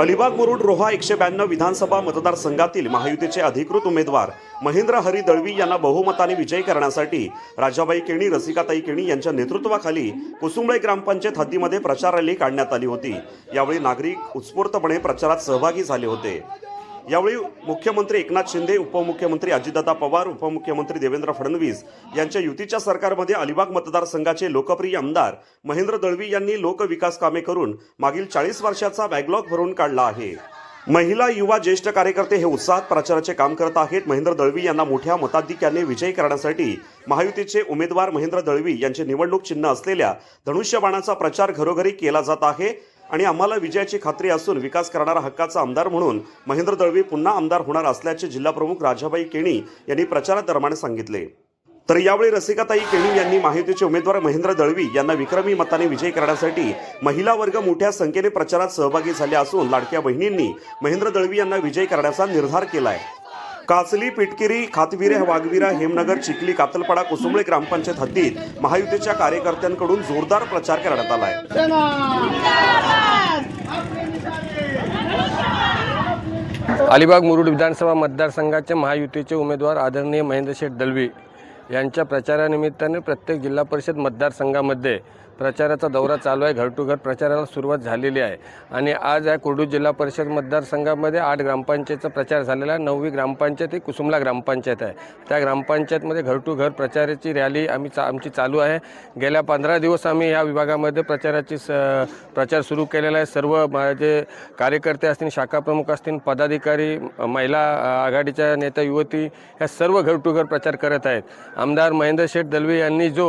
अलिबाग मुरुड रोहा एकशे ब्याण्णव विधानसभा मतदारसंघातील महायुतीचे अधिकृत उमेदवार महेंद्र हरी दळवी यांना बहुमताने विजयी करण्यासाठी राजाबाई केणी रसिकाताई केणी यांच्या नेतृत्वाखाली कुसुंबळे ग्रामपंचायत हद्दीमध्ये प्रचार रॅली काढण्यात आली होती. यावेळी नागरिक उत्स्फूर्तपणे प्रचारात सहभागी झाले होते. यावेळी मुख्यमंत्री एकनाथ शिंदे उपमुख्यमंत्री अजितदादा पवार उपमुख्यमंत्री देवेंद्र फडणवीस यांच्या युतीच्या सरकारमध्ये अलिबाग मतदारसंघाचे लोकप्रिय आमदार महेंद्र दळवी यांनी लोकविकास कामे करून मागील चाळीस वर्षाचा बॅकलॉग भरून काढला आहे. महिला युवा ज्येष्ठ कार्यकर्ते हे उत्साहात प्रचाराचे काम करत आहेत. महेंद्र दळवी यांना मोठ्या मताधिक्याने विजयी करण्यासाठी महायुतीचे उमेदवार महेंद्र दळवी यांचे निवडणूक चिन्ह असलेल्या धनुष्यबाणाचा प्रचार घरोघरी केला जात आहे. आणि आम्हाला विजयाची खात्री असून विकास करणारा हक्काचा आमदार म्हणून महेंद्र दळवी पुन्हा आमदार होणार असल्याचे जिल्हाप्रमुख राजाबाई केणी यांनी प्रचारादरम्यान सांगितले. तर यावेळी रसिकाताई केणी यांनी महायुतीचे उमेदवार महेंद्र दळवी यांना विक्रमी मताने विजयी करण्यासाठी महिला वर्ग मोठ्या संख्येने प्रचारात सहभागी झाले असून लाडक्या बहिणींनी महेंद्र दळवी यांना विजयी करण्याचा निर्धार केलाय. काचली पिटकिरी खातविरे वाघविरा हेमनगर चिखली कातलपाडा कुसुंबळे ग्रामपंचायत हद्दीत महायुतीच्या कार्यकर्त्यांकडून जोरदार प्रचार करण्यात आलाय. अलिबाग मुरुड विधानसभा मतदारसंघाचे महायुतीचे उमेदवार आदरणीय महेंद्र शेठ दलवी. यांच्या प्रचारानिमित्ताने प्रत्येक जिल्हा परिषद मतदारसंघामध्ये प्रचाराचा दौरा चालू आहे. घर टू घर प्रचाराला सुरुवात झालेली आहे. आणि आज या कुर्डू जिल्हा परिषद मतदारसंघामध्ये आठ ग्रामपंचायतचा प्रचार झालेला आहे. नववी ग्रामपंचायत ही कुसुमला ग्रामपंचायत आहे. त्या ग्रामपंचायतमध्ये घर टू घर प्रचाराची रॅली आम्ही चा आमची चालू आहे. गेल्या पंधरा दिवस आम्ही या विभागामध्ये प्रचाराची स प्रचार सुरू केलेला आहे. सर्व जे कार्यकर्ते असतील शाखाप्रमुख असतील पदाधिकारी महिला आघाडीच्या नेत्या युवती ह्या सर्व घर टू घर प्रचार करत आहेत. आमदार महेंद्र शेठ दलवे यांनी जो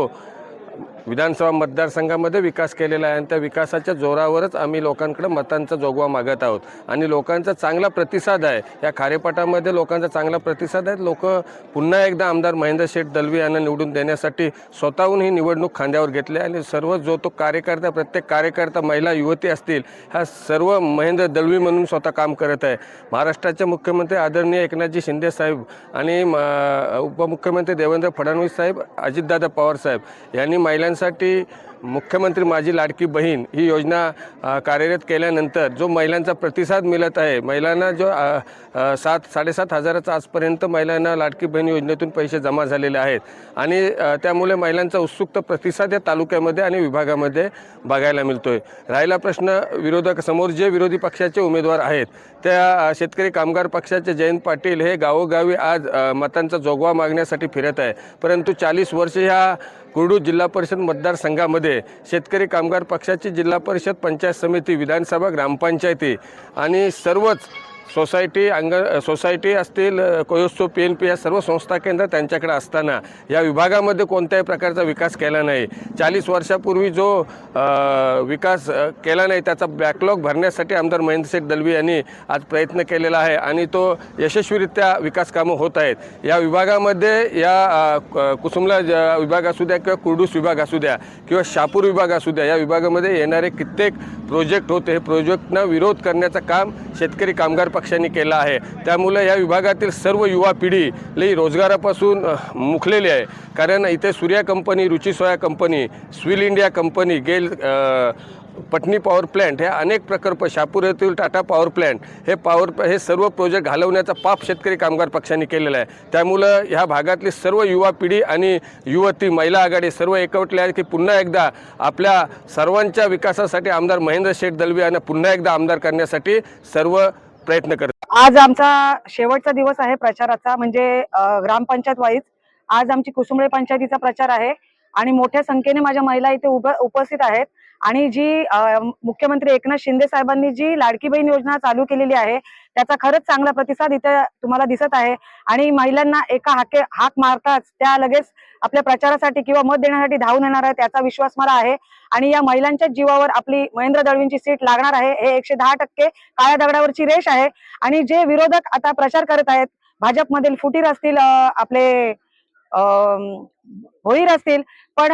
विधानसभा मतदारसंघामध्ये विकास केलेला आहे आणि त्या विकासाच्या जोरावरच आम्ही लोकांकडे मतांचा जोगवा मागत आहोत. आणि लोकांचा चांगला प्रतिसाद आहे. या खारेपाटामध्ये लोकांचा चांगला प्रतिसाद आहे. लोक पुन्हा एकदा आमदार महेंद्र शेठ दलवी यांना निवडून देण्यासाठी स्वतःहून ही निवडणूक खांद्यावर घेतली आणि सर्व जो तो कार्यकर्ता प्रत्येक कार्यकर्ता महिला युवती असतील ह्या सर्व महेंद्र दलवी म्हणून स्वतः काम करत आहे. महाराष्ट्राचे मुख्यमंत्री आदरणीय एकनाथजी शिंदे साहेब आणि म- उपमुख्यमंत्री देवेंद्र फडणवीस साहेब अजितदादा पवार साहेब यांनी महिलांसाठी मुख्यमंत्री माझी लाडकी बहीण ही योजना कार्यरत केल्यानंतर जो महिलांचा प्रतिसाद मिळत आहे महिलांना जो सात साडेसात हजाराचा आजपर्यंत महिलांना लाडकी बहीण योजनेतून पैसे जमा झालेले आहेत. आणि त्यामुळे महिलांचा उत्सुकता प्रतिसाद या तालुक्यामध्ये आणि विभागामध्ये बघायला मिळतोय. राहिला प्रश्न विरोधक समोर जे विरोधी पक्षाचे उमेदवार आहेत त्या शेतकरी कामगार पक्षाचे जयंत पाटील हे गावोगावी आज मतांचा जोगवा मागण्यासाठी फिरत आहे. परंतु चाळीस वर्ष ह्या कुर्डू जिल्हा परिषद मतदारसंघामध्ये शेतकरी कामगार पक्षाची जिल्हा परिषद पंचायत समिती विधानसभा ग्रामपंचायती आणि सर्वच सोसायटी अंग सोसायटी असतील कोयोस्सो पी एन पी या सर्व संस्था केंद्र त्यांच्याकडे असताना या विभागामध्ये कोणत्याही प्रकारचा विकास केला नाही. चाळीस वर्षापूर्वी जो विकास केला नाही त्याचा बॅकलॉग भरण्यासाठी आमदार महेंद्रशेठ दलवी यांनी आज प्रयत्न केलेला आहे आणि तो यशस्वीरित्या विकास कामं होत आहेत. या विभागामध्ये या क- कुसुमला ज- विभाग असू द्या किंवा कुर्डूस विभाग असू द्या किंवा शापूर विभाग असू द्या या विभागामध्ये येणारे कित्येक प्रोजेक्ट होते. हे प्रोजेक्टना विरोध करण्याचं काम शेतकरी कामगार पक्षांनी केलं आहे. त्यामुळे या विभागातील सर्व युवा पिढी लई रोजगारापासून मुखलेली मुकलेली आहे. कारण इथे सूर्या कंपनी रुची सोया कंपनी स्विल इंडिया कंपनी गेल अ, पटनी पॉवर प्लॅन्ट हे अनेक प्रकल्प शापूर येथील टाटा पॉवर प्लॅन्ट हे पॉवर हे सर्व प्रोजेक्ट घालवण्याचा पाप शेतकरी कामगार पक्षाने केलेला आहे. त्यामुळं ह्या भागातली सर्व युवा पिढी आणि युवती महिला आघाडी सर्व एकवटले आहेत की पुन्हा एकदा आपल्या सर्वांच्या विकासासाठी आमदार महेंद्र शेठ दलवी यांना पुन्हा एकदा आमदार करण्यासाठी सर्व प्रयत्न करत. आज आमचा शेवटचा दिवस आहे प्रचाराचा म्हणजे ग्रामपंचायत वाईज. आज आमची कुसुंबळे पंचायतीचा प्रचार आहे. आणि मोठ्या संख्येने माझ्या महिला इथे उपस्थित आहेत. आणि जी मुख्यमंत्री एकनाथ शिंदे साहेबांनी जी लाडकी बहीण योजना चालू केलेली आहे त्याचा खरंच चांगला प्रतिसाद इथे तुम्हाला दिसत आहे. आणि महिलांना एका हाके हाक मारताच त्या लगेच आपल्या प्रचारासाठी किंवा मत देण्यासाठी धावून येणार आहे त्याचा विश्वास मला आहे. आणि या महिलांच्या जीवावर आपली महेंद्र दळवींची सीट लागणार आहे हे एकशे दहा टक्के काळ्या दगडावरची रेष आहे. आणि जे विरोधक आता प्रचार करत आहेत भाजपमधील फुटीर असतील आपले भोईर असतील पण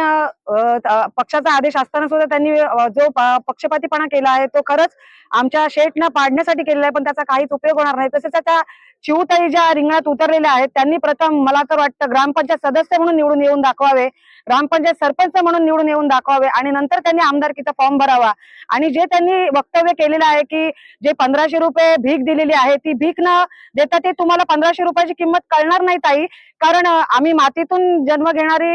पक्षाचा आदेश असताना सुद्धा त्यांनी जो पक्षपातीपणा केला आहे तो खरंच आमच्या शेटना पाडण्यासाठी केलेला आहे. पण त्याचा काहीच उपयोग होणार नाही. तसेच त्या शिवताई ज्या रिंगणात उतरलेल्या आहेत त्यांनी प्रथम मला तर वाटतं ग्रामपंचायत सदस्य म्हणून निवडून येऊन दाखवावे ग्रामपंचायत सरपंच म्हणून निवडून येऊन दाखवावे आणि नंतर त्यांनी आमदारकीचा फॉर्म भरावा. आणि जे त्यांनी वक्तव्य केलेलं आहे की जे पंधराशे रुपये भीक दिलेली आहे ती भीक न देता ते तुम्हाला पंधराशे रुपयाची किंमत कळणार नाही ताई. कारण आम्ही मातीतून जन्म घेणारी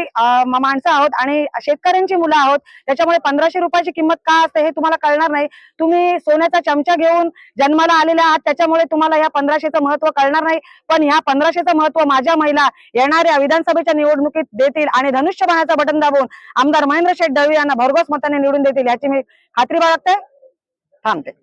माणसं आहोत आणि शेतकऱ्यांची मुलं आहोत त्याच्यामुळे पंधराशे रुपयाची किंमत का असते हे तुम्हाला कळणार नाही. तुम्ही सोन्याचा चमचा घेऊन जन्माला आलेल्या आहात त्याच्यामुळे तुम्हाला या पंधराशेचं महत्त्व कळणार नाही. पण ह्या पंधराशेचं महत्त्व माझ्या महिला येणाऱ्या विधानसभेच्या निवडणुकीत देतील आणि धनुष्यबाणाचं बटन दाबून आमदार महेंद्र शेठ दळवी यांना भरघोस मताने निवडून देतील याची मी खात्री बाळगते. थांबते.